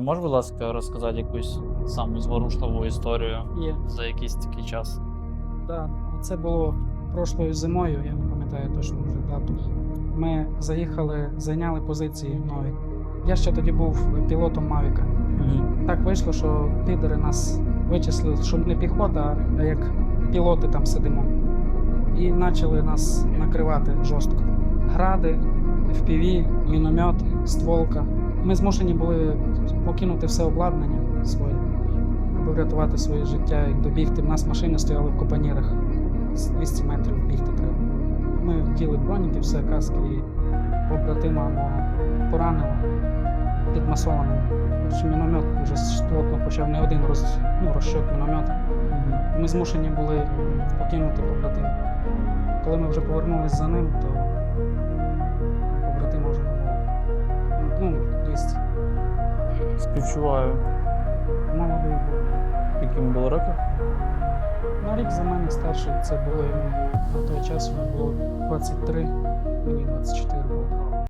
Можеш, будь ласка, розказати якусь саму зворушливу історію Є. за якийсь такий час? Да. Це було прошлою зимою, я не пам'ятаю точно вже дату. Ми заїхали, зайняли позиції нові. Я ще тоді був пілотом Мавіка. Так вийшло, що підери нас вичислили, що не піхота, а як пілоти там сидимо. І почали нас накривати жорстко. Гради, FPV, міномет, стволка. Ми змушені були покинути все обладнання своє, аби врятувати своє життя і добігти. У нас машини стояли в копанірах. 200 метрів бігти треба. Ми вділи броніки, все, каски і побратима мого поранило під масолами. Міномет вже плотно почав не один роз, ну, розчот міномета. Ми змушені були покинути побратима. Коли ми вже повернулись за ним, то Співчуваю. Молодий був. Яким було років? На рік за мене старший це було йому на той час йому було 23, мені 24 було.